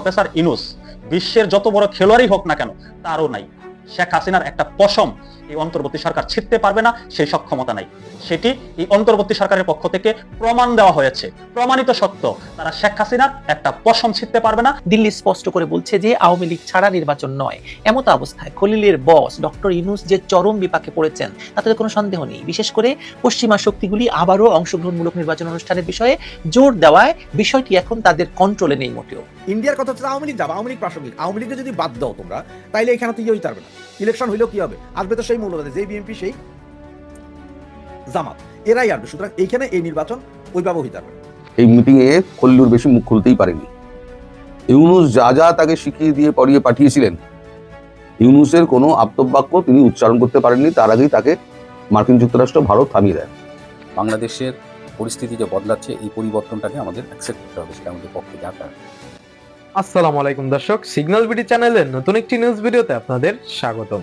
Professor Yunus, বিশ্বের যত বড় খেলোয়াড়ই হোক না কেন, তারও নাই। শেখ হাসিনার একটা পশম এই অন্তর্বর্তী সরকার ছিটতে পারবে না সেই সক্ষমতা নাই। সেটি এই অন্তর্বর্তী সরকারের পক্ষ থেকে প্রমাণ দেওয়া হয়েছে। প্রমাণিত সত্য তারা শেখ হাসিনার একটা পশম ছিটতে পারবে না। দিল্লি স্পষ্ট করে বলছে যে আওয়ামী লীগ ছাড়া নির্বাচন নয়। এমত অবস্থায় খলিলের বস ডক্টর ইউনুস যে চরম বিপাকে পড়েছেন তাতে কোনো সন্দেহ নেই। বিশেষ করে পশ্চিমা শক্তিগুলি আবারও অংশগ্রহণমূলক নির্বাচন অনুষ্ঠানের বিষয়ে জোর দেওয়ায় বিষয়টি এখন তাদের কন্ট্রোলে নেই মোটেও। ইন্ডিয়ার কথা হচ্ছে আওয়ামী লীগ যাবে আওয়ামী লীগ প্রাসঙ্গিক। আওয়ামী লীগকে যদি বাদ দাও তোমরা তাইলে এখানে তো ইয়ে হইতে পারবে না। ইলেকশন হইলেও কি হবে? আসবে তো সেই মৌলবাদী যেই বিএনপি সেই জামাত। এরাই আসবে। সুতরাং এইখানে এই নির্বাচন ওইভাবে হইতে পারবে না। এই মিটিংয়ে কল্লুর বেশি মুখ খুলতেই পারেনি। ইউনুস যা যা তাকে শিখিয়ে দিয়ে পড়িয়ে পাঠিয়েছিলেন ইউনুসের কোনো আপ্তবাক্য তিনি উচ্চারণ করতে পারেননি। তার আগেই তাকে মার্কিন যুক্তরাষ্ট্র ভারত থামিয়ে দেয়। বাংলাদেশের পরিস্থিতি যে বদলাচ্ছে এই পরিবর্তনটাকে আমাদের অ্যাকসেপ্ট করতে হবে সেটা আমাদের পক্ষে যা আসসালামু আলাইকুম দর্শক সিগন্যাল বিডি চ্যানেলের নতুন একটি নিউজ ভিডিওতে আপনাদের স্বাগতম।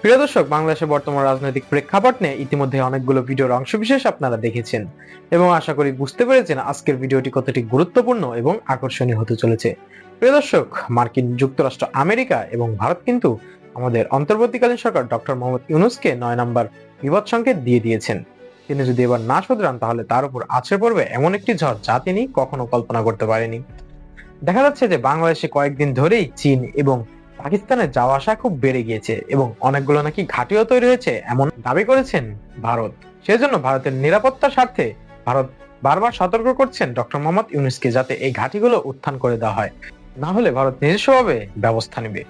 প্রিয় দর্শক, বাংলাদেশের বর্তমান রাজনৈতিক প্রেক্ষাপট নিয়ে ইতিমধ্যে অনেকগুলো ভিডিওর অংশবিশেষ আপনারা দেখেছেন এবং আশা করি বুঝতে পেরেছেন আজকের ভিডিওটি কতটি গুরুত্বপূর্ণ এবং আকর্ষণীয় হতে চলেছে। প্রিয় দর্শক, মার্কিন যুক্তরাষ্ট্র আমেরিকা এবং ভারত কিন্তু আমাদের অন্তর্বর্তীকালীন সরকার ডক্টর মোহাম্মদ ইউনুসকে নয় নম্বর বিপদ সংকেত দিয়ে দিয়েছেন। তিনি যদি এবার না শোধরান, তাহলে তার উপর আছড়ে পড়বে এমন একটি ঝড় যা তিনি কখনো কল্পনা করতে পারেনি দেখা যাচ্ছে যে বাংলাদেশে কয়েকদিন ধরেই চীন এবং পাকিস্তানের যাওয়া আসা খুব বেড়ে গিয়েছে এবং অনেকগুলো নাকি ঘাটিও তৈরি হয়েছে, এমন দাবি করেছেন ভারত। সেজন্য ভারতের নিরাপত্তার স্বার্থে ভারত বারবার সতর্ক করছেন ডক্টর মোহাম্মদ ইউনুসকে যাতে এই ঘাটিগুলো উত্থান করে দেওয়া হয়। না হলে ভারত নিজস্বভাবে ব্যবস্থা নেবে।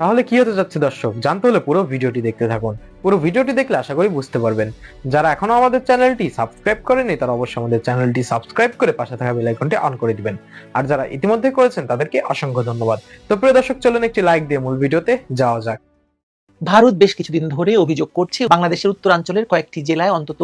তাহলে কি হতে যাচ্ছে দর্শক? জানতে হলে পুরো ভিডিওটি দেখতে থাকুন। পুরো ভিডিওটি দেখলে আশা করি বুঝতে পারবেন। যারা এখনও আমাদের চ্যানেলটি সাবস্ক্রাইব করেনি তারা অবশ্যই আমাদের চ্যানেলটি সাবস্ক্রাইব করে পাশে থাকা বেল আইকনটি অন করে দিবেন। আর যারা ইতিমধ্যে করেছেন, তাদেরকে অসংখ্য ধন্যবাদ। তো প্রিয় দর্শক, চলুন একটি লাইক দিয়ে মূল ভিডিওতে যাওয়া যাক। ভারত বেশ কিছুদিন ধরে অভিযোগ করছে, বাংলাদেশের উত্তরাঞ্চলের কয়েকটি জেলায় অন্তত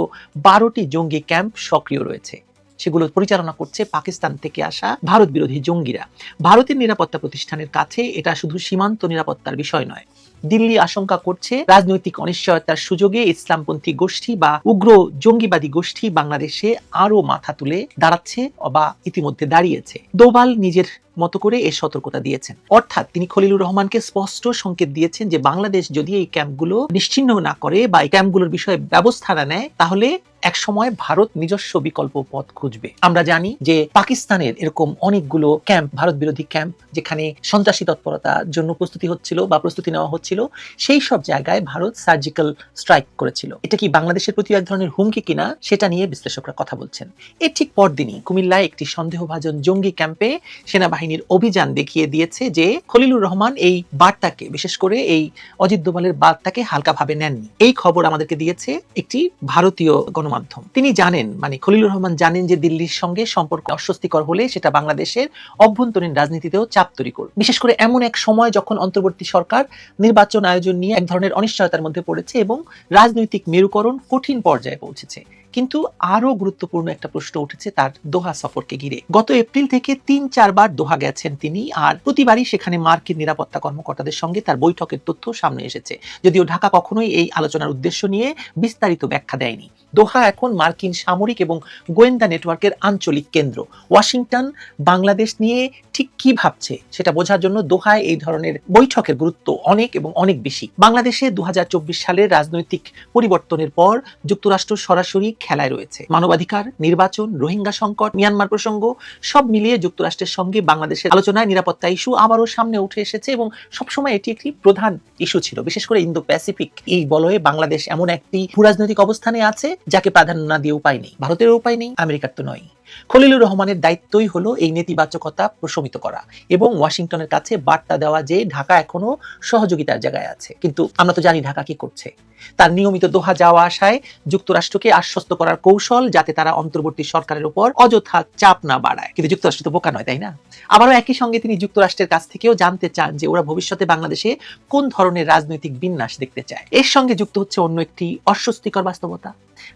বারোটি জঙ্গি ক্যাম্প সক্রিয় রয়েছে। সেগুলো পরিচালনা করছে পাকিস্তান থেকে আসা ভারত বিরোধী জঙ্গিরা। ভারতের নিরাপত্তা প্রতিষ্ঠানের কাছে এটা শুধু সীমান্ত নিরাপত্তার বিষয় নয়। দিল্লি আশঙ্কা করছে রাজনৈতিক অনিশ্চয়তার সুযোগে ইসলামপন্থী গোষ্ঠী বা উগ্র জঙ্গিবাদী গোষ্ঠী বাংলাদেশে আরও মাথা তুলে দাঁড়াচ্ছে বা ইতিমধ্যে দাঁড়িয়েছে। দোবাল নিজের মতো করে এই সতর্কতা দিয়েছেন। অর্থাৎ তিনি খলিলুর রহমানকে স্পষ্ট সংকেত দিয়েছেন যে বাংলাদেশ যদি এই ক্যাম্পগুলো নিশ্চিহ্ন না করে বা এই ক্যাম্পগুলোর বিষয়ে ব্যবস্থা না নেয়, তাহলে এক সময় ভারত নিজস্ব বিকল্প পথ খুঁজবে। আমরা জানি যে পাকিস্তানের এরকম অনেকগুলো ক্যাম্প, ভারত বিরোধী ক্যাম্প, যেখানে সন্ত্রাসী তৎপরতার জন্য প্রস্তুতি হচ্ছিল বা প্রস্তুতি নেওয়া হচ্ছিল, সেই সব জায়গায় ভারত সার্জিক্যাল স্ট্রাইক করেছিল। এটা কি বাংলাদেশের প্রতি এক ধরনের হুমকি কিনা, সেটা নিয়ে বিশ্লেষকরা কথা বলছেন। এর ঠিক পরদিনই কুমিল্লায় একটি সন্দেহভাজন জঙ্গি ক্যাম্পে সেনাবাহিনীর অভিযান দেখিয়ে দিয়েছে যে খলিলুর রহমান এই বার্তাকে, বিশেষ করে এই অজিত দোভালের বার্তাকে হালকাভাবে নেননি। এই খবর আমাদেরকে দিয়েছে একটি ভারতীয় গণমাধ্যম। তিনি জানেন মানে খলিলুর রহমান জানেন যে দিল্লির সঙ্গে সম্পর্ক অস্বস্তিকর হলে সেটা বাংলাদেশের অভ্যন্তরীণ রাজনীতিতেও চাপ তৈরি করবে। বিশেষ করে এমন এক সময় যখন অন্তর্বর্তী সরকার নির্বাচন আয়োজন নিয়ে এক ধরনের অনিশ্চয়তার মধ্যে পড়েছে এবং রাজনৈতিক মেরুকরণ কঠিন পর্যায়ে পৌঁছেছে। কিন্তু আরও গুরুত্বপূর্ণ একটা প্রশ্ন উঠেছে তার দোহা সফরকে ঘিরে। গত এপ্রিল থেকে তিন চারবার দোহা গেছেন তিনি আর প্রতিবারই সেখানে মার্কিন নিরাপত্তা কর্মকর্তাদের সঙ্গে তার বৈঠকের তথ্য সামনে এসেছে। যদিও ঢাকা কখনোই এই আলোচনার উদ্দেশ্য নিয়ে বিস্তারিত ব্যাখ্যা দেয়নি। দোহা এখন মার্কিন সামরিক এবং গোয়েন্দা নেটওয়ার্কের আঞ্চলিক কেন্দ্র। ওয়াশিংটন, বাংলাদেশ নিয়ে ঠিক কি ভাবছে সেটা বোঝার জন্য দোহায় এই ধরনের বৈঠকের গুরুত্ব অনেক এবং অনেক বেশি। বাংলাদেশে দু হাজার চব্বিশ সালের রাজনৈতিক পরিবর্তনের পর যুক্তরাষ্ট্র সরাসরি খেলায় রয়েছে। মানবাধিকার, নির্বাচন, রোহিঙ্গা সংকট, মিয়ানমার প্রসঙ্গ, সব মিলিয়ে যুক্তরাষ্ট্রের সঙ্গে বাংলাদেশের আলোচনায় নিরাপত্তা ইস্যু আবারও সামনে উঠে এসেছে এবং সবসময় এটি একটি প্রধান ইস্যু ছিল। বিশেষ করে ইন্দো প্যাসিফিক এই বলয়ে বাংলাদেশ এমন একটি ভূরাজনৈতিক অবস্থানে আছে যাকে প্রাধান্য না দিয়ে উপায় নেই। ভারতের উপায় নেই, আমেরিকার তো নয় খলিলুর রহমানের দায়িত্বই হলো এই নেতিবাচকতা প্রশমিত করা এবং ওয়াশিংটনের কাছে বার্তা দেওয়া যে ঢাকা এখনও সহযোগিতার জায়গায় আছে। কিন্তু আমরা তো জানি ঢাকা কি করছে। তার নিয়মিত দোহা যাওয়া আসায় যুক্তরাষ্ট্রকে আশ্বস্ত করার কৌশল যাতে তারা অন্তর্বর্তী সরকারের উপর অযথা চাপ না বাড়ায়। কিন্তু যুক্তরাষ্ট্র তো বোকা নয়, তাই না? আবারও একই সঙ্গে তিনি যুক্তরাষ্ট্রের কাছ থেকেও জানতে চান যে ওরা ভবিষ্যতে বাংলাদেশে কোন ধরনের রাজনৈতিক বিন্যাস দেখতে চায়। এর সঙ্গে যুক্ত হচ্ছে অন্য একটি অস্বস্তিকর বাস্তবতা।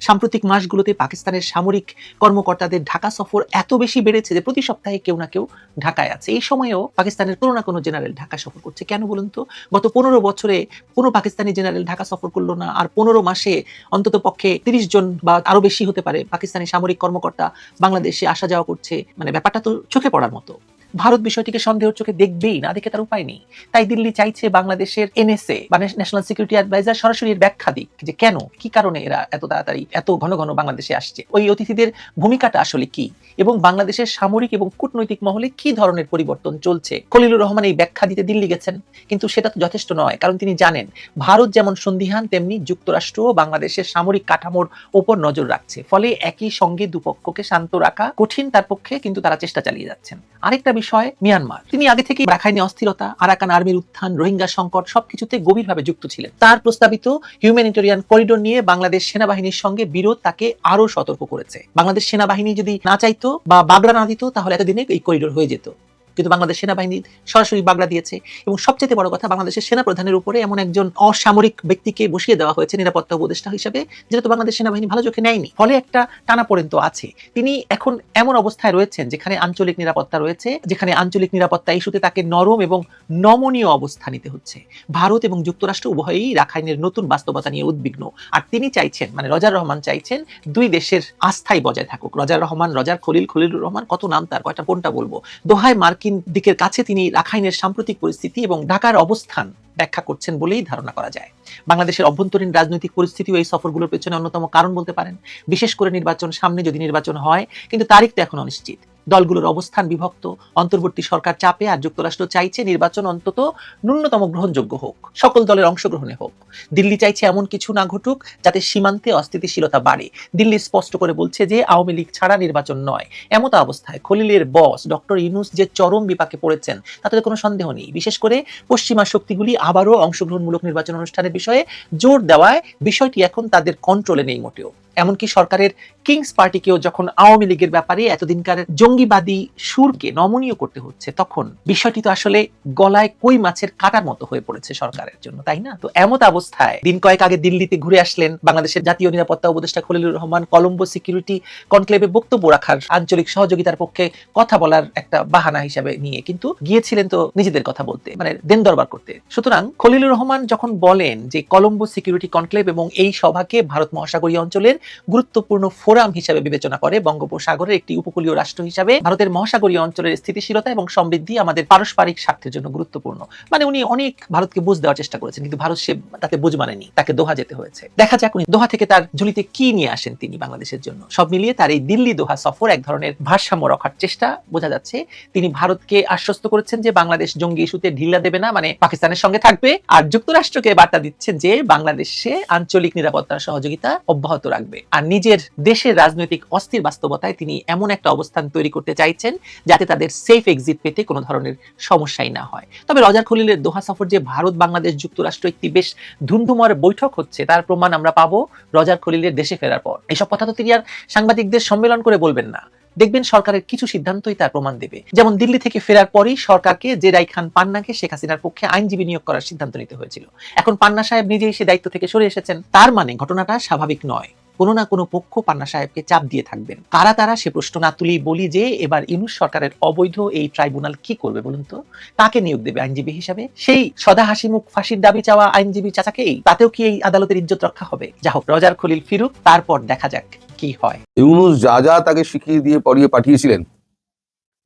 সাম্প্রতিক মাসগুলোতে পাকিস্তানের সামরিক কর্মকর্তাদের ঢাকা সফর এত বেশি বেড়েছে যে প্রতি সপ্তাহে কেউ না কেউ ঢাকায় আছে। এই সময়েও পাকিস্তানের কোনো না কোনো জেনারেল ঢাকা সফর করছে। কেন বলুন তো? গত পনেরো বছরে কোনো পাকিস্তানি জেনারেল ঢাকা সফর করল না আর পনেরো মাসে অন্তত পক্ষে তিরিশ জন বা আরও বেশি হতে পারে পাকিস্তানি সামরিক কর্মকর্তা বাংলাদেশে আসা যাওয়া করছে। মানে ব্যাপারটা তো চোখে পড়ার মতো। ভারত বিষয়টিকে সন্দেহের চোখে দেখবেই, না দেখে তার উপায় নেই। তাই দিল্লি চাইছে বাংলাদেশের এনএসএ, বা ন্যাশনাল সিকিউরিটি অ্যাডভাইজার সরাসরি এর ব্যাখ্যা দিক যে কেন, কি কারণে এরা এত তাড়াতাড়ি, এত ঘন ঘন বাংলাদেশে আসছে? ওই অতিথিদের ভূমিকাটা আসলে কি? এবং বাংলাদেশের সামরিক এবং কূটনৈতিক মহলে কি ধরনের পরিবর্তন চলছে? খলিলুর রহমান এই ব্যাখ্যা দিতে দিল্লি গেছেন, কিন্তু সেটা তো যথেষ্ট নয়, কারণ তিনি জানেন, ভারত যেমন সন্দিহান, তেমনি যুক্তরাষ্ট্র বাংলাদেশের সামরিক কাঠামোর ওপর নজর রাখছে। ফলে একই সঙ্গে দুপক্ষকে শান্ত রাখা কঠিন তার পক্ষে, কিন্তু তারা চেষ্টা চালিয়ে যাচ্ছেন। আরেকটা বিষয় মিয়ানমার। তিনি আগে থেকে রাখাইনে অস্থিরতা, আরাকান আর্মির উত্থান, রোহিঙ্গা সংকট সবকিছুতে গভীরভাবে যুক্ত ছিলেন। তার প্রস্তাবিত হিউম্যানিটেরিয়ান করিডোর নিয়ে বাংলাদেশ সেনাবাহিনীর সঙ্গে বিরোধ তাকে আরও সতর্ক করেছে। বাংলাদেশ সেনাবাহিনী যদি না চাইতো বা বাগড়া না দিত, তাহলে এতদিনে এই করিডোর হয়ে যেত। কিন্তু বাংলাদেশ সেনাবাহিনী সরাসরি বাগড়া দিয়েছে। এবং সবচেয়ে বড় কথা, বাংলাদেশের সেনা প্রধানের উপরে এমন একজন অসামরিক ব্যক্তিকে বসিয়ে দেওয়া হয়েছে নিরাপত্তা উপদেষ্টা হিসেবে, যেটা তো বাংলাদেশ সেনাবাহিনী ভালো চোখে নেয়নি। ফলে একটা টানা তো আছে। তিনি এখন এমন অবস্থায় রয়েছেন যেখানে আঞ্চলিক নিরাপত্তা রয়েছে, যেখানে আঞ্চলিক নিরাপত্তা ইস্যুতে তাকে নরম এবং নমনীয় অবস্থা নিতে হচ্ছে। ভারত এবং যুক্তরাষ্ট্র উভয়ই রাখাইনের নতুন বাস্তবতা নিয়ে উদ্বিগ্ন। আর তিনি চাইছেন মানে রজার রহমান চাইছেন, দুই দেশের আস্থাই বজায় থাকুক। রজার রহমান, রজার খলিল খলিলুর রহমান, কত নাম তার, কয়টা, কোনটা বলব? দোহায় মার্কিন দিকের কাছে তিনি রাখাইনের সাম্প্রতিক পরিস্থিতি এবং ঢাকার অবস্থান ব্যাখ্যা করছেন বলেই ধারণা করা যায়। বাংলাদেশের অভ্যন্তরীণ রাজনৈতিক পরিস্থিতিও এই সফরগুলোর পেছনে অন্যতম কারণ বলতে পারেন। বিশেষ করে নির্বাচন সামনে যদি নির্বাচন হয়, কিন্তু তারিখ তো এখন অনিশ্চিত দলগুলোর অবস্থান বিভক্ত। অন্তর্বর্তী সরকার চাপে আর যুক্তরাষ্ট্র চাইছে নির্বাচন অন্তত ন্যূনতম গ্রহণযোগ্য হোক। সকল দলের অংশগ্রহণে হোক। দিল্লি চাইছে এমন কিছু না ঘটুক যাতে সীমান্তে অস্থিতিশীলতা বাড়ে। দিল্লি স্পষ্ট করে বলছে যে আওয়ামী লীগ ছাড়া নির্বাচন নয়। এমত অবস্থায় খলিলের বস ডক্টর ইনুস যে চরম বিপাকে পড়েছেন, তাতে কোনো সন্দেহ নেই। বিশেষ করে পশ্চিমা শক্তিগুলি আবারও অংশগ্রহণমূলক নির্বাচন অনুষ্ঠানের বিষয়ে জোর দেওয়ায় বিষয়টি এখন তাদের কন্ট্রোলে নেই মোটেও। এমনকি সরকারের কিংস পার্টিকেও যখন আওয়ামী লীগের ব্যাপারে এতদিনকার জঙ্গিবাদী সুরকে নমনীয় করতে হচ্ছে, তখন বিষয়টি তো আসলে গলায় কই মাছের কাটার মতো হয়ে পড়েছে সরকারের জন্য, তাই না? তো এমত অবস্থায় দিন কয়েক আগে দিল্লিতে ঘুরে আসলেন বাংলাদেশের জাতীয় নিরাপত্তা উপদেষ্টা খলিলুর রহমান, কলম্বো সিকিউরিটি কনক্লেভে বক্তব্য রাখার আঞ্চলিক সহযোগিতার পক্ষে কথা বলার একটা বাহানা হিসাবে নিয়ে কিন্তু গিয়েছিলেন তো নিজেদের কথা বলতে মানে দেন দরবার করতে। সুতরাং খলিলুর রহমান যখন বলেন যে কলম্বো সিকিউরিটি কনক্লেভ এবং এই সভাকে ভারত মহাসাগরীয় অঞ্চলের গুরুত্বপূর্ণ ফোরাম হিসাবে বিবেচনা করে বঙ্গোপসাগরের একটি উপকূলীয় রাষ্ট্র হিসাবে ভারতের মহাসাগরীয় অঞ্চলের স্থিতিশীলতা এবং সমৃদ্ধি আমাদের পারস্পরিক স্বার্থের জন্য গুরুত্বপূর্ণ। মানে উনি অনেক ভারতকে বুঝ দেওয়ার চেষ্টা করেছেন, কিন্তু ভারত সে তাতে বুঝ মানেনি, তাকে দোহা যেতে হয়েছে। দেখা যাক উনি দোহা থেকে তার ঝুলিতে কি নিয়ে আসেন তিনি বাংলাদেশের জন্য। সব মিলিয়ে তার এই দিল্লি দোহা সফর এক ধরনের ভারসাম্য রক্ষার চেষ্টা বোঝা যাচ্ছে। তিনি ভারতকে আশ্বস্ত করেছেন যে বাংলাদেশ জঙ্গি ইস্যুতে ঢিলা দেবে না মানে পাকিস্তানের সঙ্গে থাকবে। আর যুক্তরাষ্ট্রকে বার্তা দিচ্ছেন যে বাংলাদেশে আঞ্চলিক নিরাপত্তার সহযোগিতা অব্যাহত রাখবে। আর নিজের দেশের রাজনৈতিক অস্থির বাস্তবতায় তিনি এমন একটা অবস্থান তৈরি করতে চাইছেন যাতে তাদের সেফ এক্সিট পেতে কোনো ধরনের সমস্যাই না হয়। তবে রজার খলিলের দোহা সফর যে ভারত বাংলাদেশ যুক্তরাষ্ট্র একটি বেশ ধুমধুমার বৈঠক হচ্ছে, তার প্রমাণ আমরা পাবো রজার খলিলের দেশে ফেরার পর। এসব কথা তো তিনি আর সাংবাদিকদের সম্মেলন করে বলবেন না। দেখবেন সরকারের কিছু সিদ্ধান্তই তার প্রমাণ দেবে। যেমন দিল্লি থেকে ফেরার পরই সরকারকে জেরাই খান পান্নাকে শেখ হাসিনার পক্ষে আইনজীবী নিয়োগ করার সিদ্ধান্ত নিতে হয়েছিল। এখন পান্না সাহেব নিজেই সে দায়িত্ব থেকে সরে এসেছেন। তার মানে ঘটনাটা স্বাভাবিক নয়। কোনো না কোনো পক্ষ পান্না সাহেবকে চাপ দিয়ে থাকবেন। কারা তারা সে প্রশ্ন না তুলেই বলি যে, এবার ইনুস সরকারের অবৈধ এই ট্রাইব্যুনাল কি করবে বলুন তো? কাকে নিয়োগ দেবে আইনজীবী হিসাবে? সেই সদা হাসি মুখ ফাঁসির দাবি চাওয়া আইনজীবী চাচাকেই? তাতেও কি এই আদালতের ইজ্জত রক্ষা হবে? যা হোক, রজার খলিল ফিরুক, তারপর দেখা যাক কি হয়। ইউনুস যা যা তাকে শিখিয়ে দিয়ে পড়িয়ে পাঠিয়েছিলেন।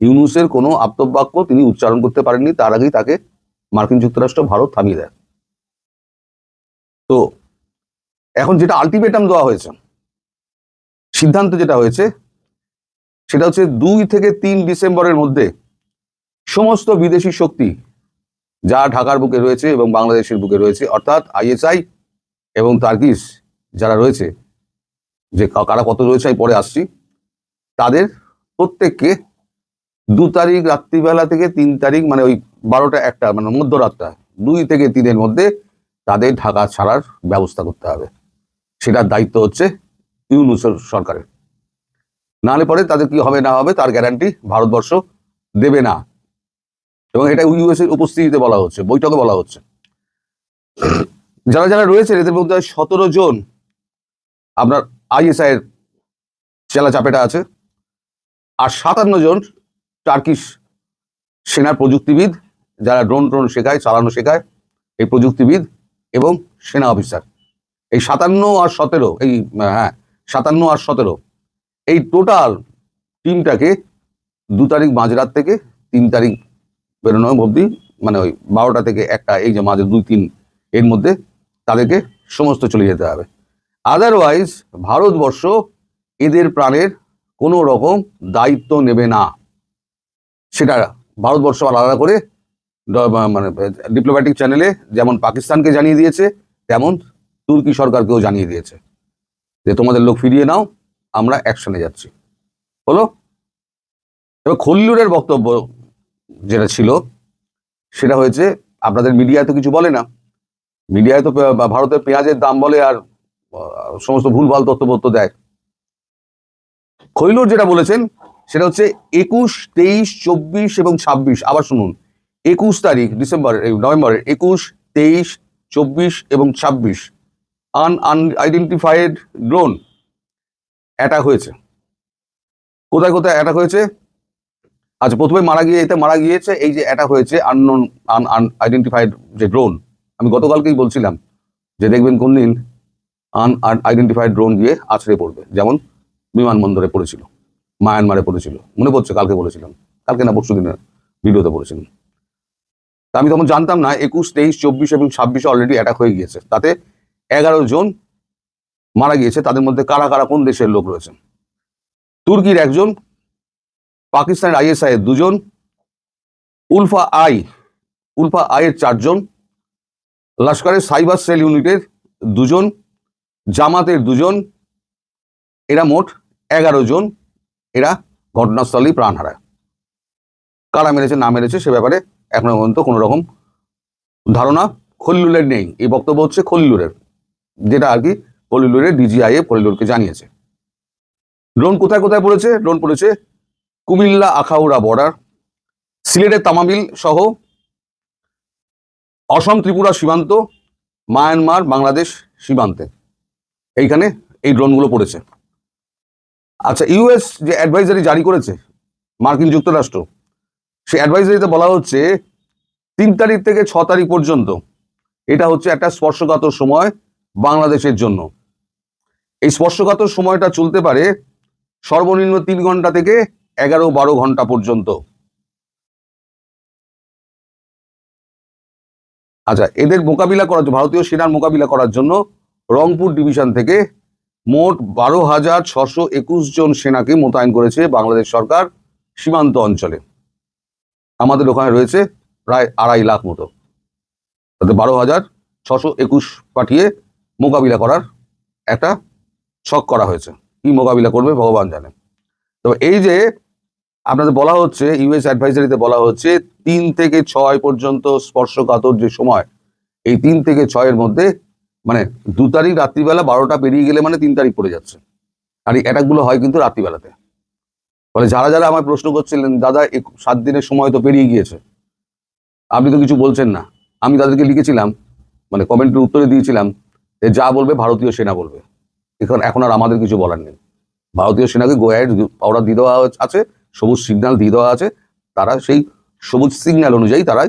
ইউনুসের কোনো আপ্তবাক্য তিনি উচ্চারণ করতে পারেননি, তার আগেই তাকে মার্কিন যুক্তরাষ্ট্র, ভারত থামিয়ে দেয়। তো, এখন যেটা আলটিমেটাম দেওয়া হয়েছে সিদ্ধান্ত যেটা হয়েছে, সেটা হচ্ছে দুই থেকে তিন ডিসেম্বরের মধ্যে সমস্ত বিদেশি শক্তি যা ঢাকার বুকে রয়েছে এবং বাংলাদেশের বুকে রয়েছে, অর্থাৎ আইএসআই এবং তার্কিস যারা রয়েছে, যে কারা কত রয়েছে আমি পরে আসছি, তাদের প্রত্যেককে দু তারিখ রাত্রিবেলা থেকে তিন তারিখ মানে ওই বারোটা একটা মানে মধ্যরাতটা, দুই থেকে তিনের মধ্যে তাদের ঢাকা ছাড়ার ব্যবস্থা করতে হবে। সেটার দায়িত্ব হচ্ছে ইউনুসের সরকারের। নাহলে পরে তাদের কি হবে না হবে তার গ্যারান্টি ভারতবর্ষ দেবে না। এবং এটা ইউএস এর উপস্থিতিতে বলা হচ্ছে, বৈঠকে বলা হচ্ছে। যারা যারা রয়েছে এদের মধ্যে সতেরো জন আপনার আইএসআই এর চেলা চাপেটা আছে, আর সাতান্ন জন টার্কিশ সেনার প্রযুক্তিবিদ, যারা ড্রোন ড্রোন শেখায়, চালানো শেখায়, এই প্রযুক্তিবিদ এবং সেনা অফিসার। এই সাতান্ন আর সতেরো, এই হ্যাঁ সাতান্ন আর সতেরো। এই টোটাল টিমটাকে দু তারিখ মাঝরাত থেকে তিন তারিখ বেরোনো অবধি মানে ওই বারোটা থেকে একটা, এই যে মাঝে দুই তিন, এর মধ্যে তাদেরকে সমস্ত চলে যেতে হবে। আদারওয়াইজ ভারতবর্ষ এদের প্রাণের কোনো রকম দায়িত্ব নেবে না। সেটা ভারতবর্ষ আলাদা করে মানে ডিপ্লোম্যাটিক চ্যানেলে যেমন পাকিস্তানকে জানিয়ে দিয়েছে, তেমন তুর্কি সরকারকেও জানিয়ে দিয়েছে। যে তোমাদের লোক ফিরিয়ে নাও, আমরা অ্যাকশনে যাচ্ছি। হলো? এবার খল্লুরের বক্তব্য যেটা ছিল, সেটা হয়েছে, আপনাদের মিডিয়ায় তো কিছু বলে না। মিডিয়ায় তো ভারতের পেঁয়াজের দাম বলে আর সমস্ত ভুলভাল তথ্যপত্র দেয়। খৈলুর যেটা বলেছেন, সেটা হচ্ছে একুশ, তেইশ, চব্বিশ এবং ছাব্বিশ। আবার শুনুন, একুশ তারিখ, ডিসেম্বর নভেম্বরের একুশ, তেইশ, চব্বিশ এবং ছাব্বিশ। আন আনআইডেন্টিফাইড ড্রোন অ্যাটাক হয়েছে। কোথায় কোথায় অ্যাটাক হয়েছে? আচ্ছা প্রথমে মারা গিয়ে এতে মারা গিয়েছে, এই যে অ্যাটাক হয়েছে আননোন, আন, আনআইডেন্টিফাইড যে ড্রোন, আমি গতকালকেই বলছিলাম যে দেখবেন কোন দিন আন আইডেন্টিফাইড ড্রোন গিয়ে আছড়ে পড়বে। যেমন বিমানবন্দরে পড়েছিল, মায়ানমারে পড়েছিল, মনে পড়ছে কালকে বলেছিলাম, কালকে না পরশু দিনের ভিডিওতে তা আমি তখন জানতাম না, একুশ, তেইশ, চব্বিশ এবং ছাব্বিশে অলরেডি অ্যাটাক হয়ে গিয়েছে, তাতে এগারো জন মারা গিয়েছে। তাদের মধ্যে কারা কারা কোন দেশের লোক রয়েছে? তুর্কির একজন, পাকিস্তানের আইএসআই এর দুজন, উলফা আই, উলফা আইয়ের চারজন, লস্করের সাইবার সেল ইউনিটের দুজন, জামাতের দুজন, এরা মোট এগারো জন। এরা ঘটনাস্থলেই প্রাণ হারায়। কারা মেরেছে, না মেরেছে সে ব্যাপারে এখনও পর্যন্ত কোনো রকম ধারণা খল্লুলের নেই। এই বক্তব্য হচ্ছে খল্লুরের যেটা আর কি খল্লুরের ডিজিআইএ খল্লুরকে জানিয়েছে। ড্রোন কোথায় কোথায় পড়েছে? ড্রোন পড়েছে কুমিল্লা আখাউড়া বর্ডার সিলেটের তামাবিল সহ অসম ত্রিপুরা সীমান্ত, মায়ানমার, বাংলাদেশ সীমান্তে। এইখানে এই ড্রোনগুলো পড়েছে। আচ্ছা ইউএস যে অ্যাডভাইজারি জারি করেছে মার্কিন যুক্তরাষ্ট্র সেই অ্যাডভাইজারিতে বলা হচ্ছে তিন তারিখ থেকে ছ তারিখ পর্যন্ত এটা হচ্ছে একটা স্পর্শকাতর সময় বাংলাদেশের জন্য। এই স্পর্শকাতর সময়টা চলতে পারে সর্বনিম্ন তিন ঘণ্টা থেকে এগারো বারো ঘণ্টা পর্যন্ত। আচ্ছা এদের মোকাবিলা করার ভারতীয় সেনার মোকাবিলা করার জন্য রংপুর ডিভিশন থেকে মোট বারো হাজার ছশো একুশ জন সেনাকে মোতায়েন করেছে বাংলাদেশ সরকার সীমান্ত অঞ্চলে। আমাদের ওখানে রয়েছে প্রায় আড়াই লাখ মতো। তাতে বারো হাজার ছশো একুশ পাঠিয়ে মোকাবিলা করার একটা ছক করা হয়েছে। কি মোকাবিলা করবে ভগবান জানে। তবে এই যে আপনাদের বলা হচ্ছে ইউএস অ্যাডভাইজারিতে বলা হচ্ছে, তিন থেকে ছয় পর্যন্ত স্পর্শকাতর যে সময়, এই তিন থেকে ছয়ের মধ্যে মানে দু তারিখ রাত্রিবেলা বারোটা পেরিয়ে গেলে মানে তিন তারিখ পড়ে যাচ্ছে। আর এই অ্যাটাকগুলো হয় কিন্তু রাত্রিবেলাতে। ফলে যারা যারা আমার প্রশ্ন করছিলেন, দাদা সাত দিনের সময় তো পেরিয়ে গিয়েছে। আপনি তো কিছু বলছেন না। আমি তাদেরকে লিখেছিলাম মানে কমেন্টের উত্তরে দিয়েছিলাম যে বলবে ভারতীয় সেনা বলবে। এখন এখন আর আমাদের কিছু বলার নেই। ভারতীয় সেনাকে গোয়ার অর্ডার দিয়ে দেওয়া আছে, সবুজ সিগন্যাল দিয়ে দেওয়া আছে, তারা সেই সবুজ সিগন্যাল অনুযায়ী তারা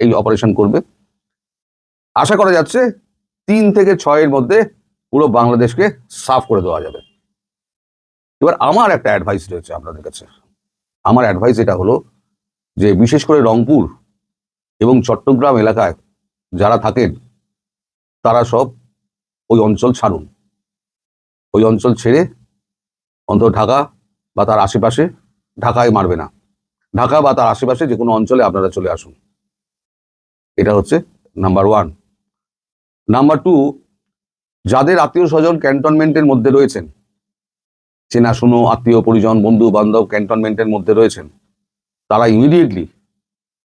এই অপারেশন করবে। আশা করা যাচ্ছে তিন থেকে ছয়ের মধ্যে পুরো বাংলাদেশকে সাফ করে দেওয়া যাবে। এবার আমার একটা অ্যাডভাইস রয়েছে আপনাদের কাছে। আমার অ্যাডভাইস এটা হলো যে, বিশেষ করে রংপুর এবং চট্টগ্রাম এলাকায় যারা থাকেন, তারা সব ওই অঞ্চল ছাড়ুন। ওই অঞ্চল ছেড়ে অন্তত ঢাকা বা তার আশেপাশে ঢাকায় মারবে না। ঢাকা বা তার আশেপাশে যে কোনো অঞ্চলে আপনারা চলে আসুন। এটা হচ্ছে নাম্বার ওয়ান নাম্বার টু যাদের আত্মীয় স্বজন ক্যান্টনমেন্টের মধ্যে রয়েছেন চেনাশুনো আত্মীয়, পরিজন, বন্ধু, বান্ধব ক্যান্টনমেন্টের মধ্যে রয়েছেন, তারা ইমিডিয়েটলি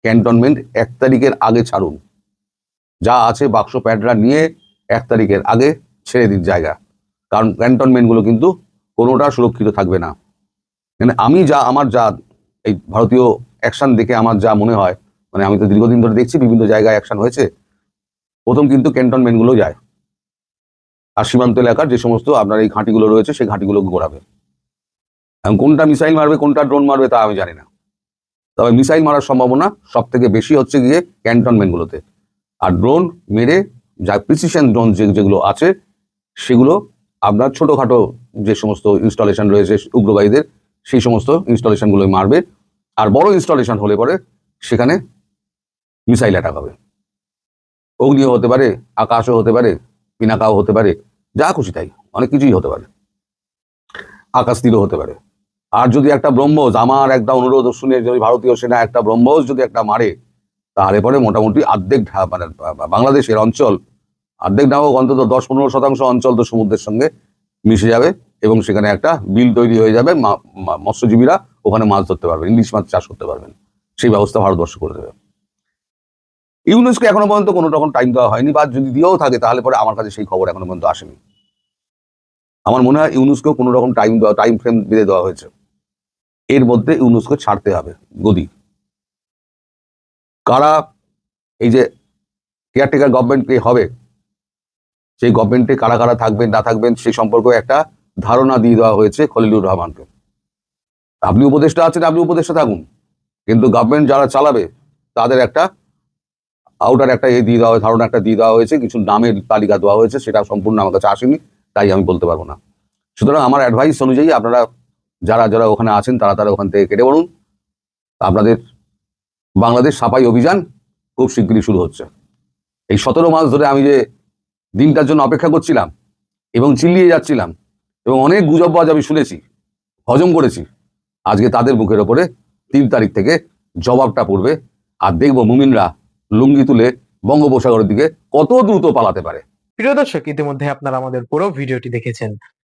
ক্যান্টনমেন্ট এক তারিখের আগে ছাড়ুন। যা আছে বাক্স প্যাডরা নিয়ে এক তারিখের আগে ছেড়ে দিন জায়গা। কারণ ক্যান্টনমেন্টগুলো কিন্তু কোনোটা সুরক্ষিত থাকবে না। মানে আমি যা, আমার যা এই ভারতীয় অ্যাকশন দেখে আমার যা মনে হয় মানে আমি তো দীর্ঘদিন ধরে দেখছি বিভিন্ন জায়গায় অ্যাকশন হয়েছে, প্রথম কিন্তু ক্যান্টনমেন্টগুলো যায়। আর সীমান্ত এলাকার যে সমস্ত আপনার এই ঘাঁটিগুলো রয়েছে, সেই ঘাঁটিগুলো ঘোরাবে। এবং কোনটা মিসাইল মারবে, কোনটা ড্রোন মারবে তা আমি জানি না। তবে মিসাইল মারার সম্ভাবনা সব থেকে বেশি হচ্ছে গিয়ে ক্যান্টনমেন্টগুলোতে। আর ড্রোন মেরে যা প্রিসিশন ড্রোন যেগুলো আছে, সেগুলো আপনার ছোটোখাটো যে সমস্ত ইনস্টলেশন রয়েছে উগ্রবাদীদের, সেই সমস্ত ইনস্টলেশনগুলোই মারবে। আর বড় ইনস্টলেশন হলে পরে সেখানে মিসাইল অ্যাটাক হবে। অগ্নিও হতে পারে, আকাশও হতে পারে, পিনাকাও হতে পারে, যা খুশি তাই, অনেক কিছুই হতে পারে। আকাশ তীরও হতে পারে। আর যদি একটা ব্রহ্মোস, আমার একটা অনুরোধ শুনে যদি ভারতীয় সেনা একটা ব্রহ্মোস যদি একটা মারে তাহলে পরে মোটামুটি অর্ধেক মানে বাংলাদেশের অঞ্চল অর্ধেক না হোক, অন্তত দশ পনেরো শতাংশ অঞ্চল তো সমুদ্রের সঙ্গে মিশে যাবে এবং সেখানে একটা বিল তৈরি হয়ে যাবে মৎস্যজীবীরা ওখানে মাছ ধরতে পারবেন, ইলিশ মাছ চাষ করতে পারবেন। সেই ব্যবস্থা ভারতবর্ষ করে দেবে। ইউনেস্কো এখনও পর্যন্ত কোনো রকম টাইম দেওয়া হয়নি, বা যদি দিয়েও থাকে তাহলে পরে আমার কাছে সেই খবর এখনও পর্যন্ত আসেনি। আমার মনে হয় ইউনেস্কো কোনো রকম টাইম দেওয়া টাইম ফ্রেম বেঁধে দেওয়া হয়েছে। এর মধ্যে ইউনেস্কো ছাড়তে হবে গদি। কারা এই যে কেয়ারটেকার গভর্নমেন্ট কে হবে? সেই গভর্নমেন্টে কারা কারা থাকবেন, না থাকবেন সেই সম্পর্কে একটা ধারণা দিয়ে দেওয়া হয়েছে খলিলুর রহমানকে। আপনি উপদেষ্টা আছেন, আপনি উপদেষ্টা থাকুন। কিন্তু গভর্নমেন্ট যারা চালাবে, তাদের একটা আউটার একটা এ দিয়ে দেওয়া ধারণা একটা দিয়ে দেওয়া হয়েছে, কিছু নামের তালিকা দেওয়া হয়েছে, সেটা সম্পূর্ণ আমার কাছে আসেনি, তাই আমি বলতে পারব না। সুতরাং আমার অ্যাডভাইস অনুযায়ী আপনারা যারা যারা ওখানে আছেন, তারা তারা ওখান থেকে কেটে বলুন। আপনাদের বাংলাদেশ সাফাই অভিযান খুব শিগগিরই শুরু হচ্ছে। এই সতেরো মাস ধরে আমি যে দিনটার জন্য অপেক্ষা করছিলাম এবং চিল্লিয়ে যাচ্ছিলাম এবং অনেক গুজববাজ আমি শুনেছি, হজম করেছি, আজকে তাদের মুখের ওপরে তিন তারিখ থেকে জবাবটা পড়বে আর দেখব মুমিনরা লুঙ্গি তুলে বঙ্গোপসাগরের দিকে কত দ্রুত পালাতে পারে। প্রিয় দর্শক, ইতিমধ্যে আপনারা আমাদের পুরো ভিডিওটি দেখেছেন।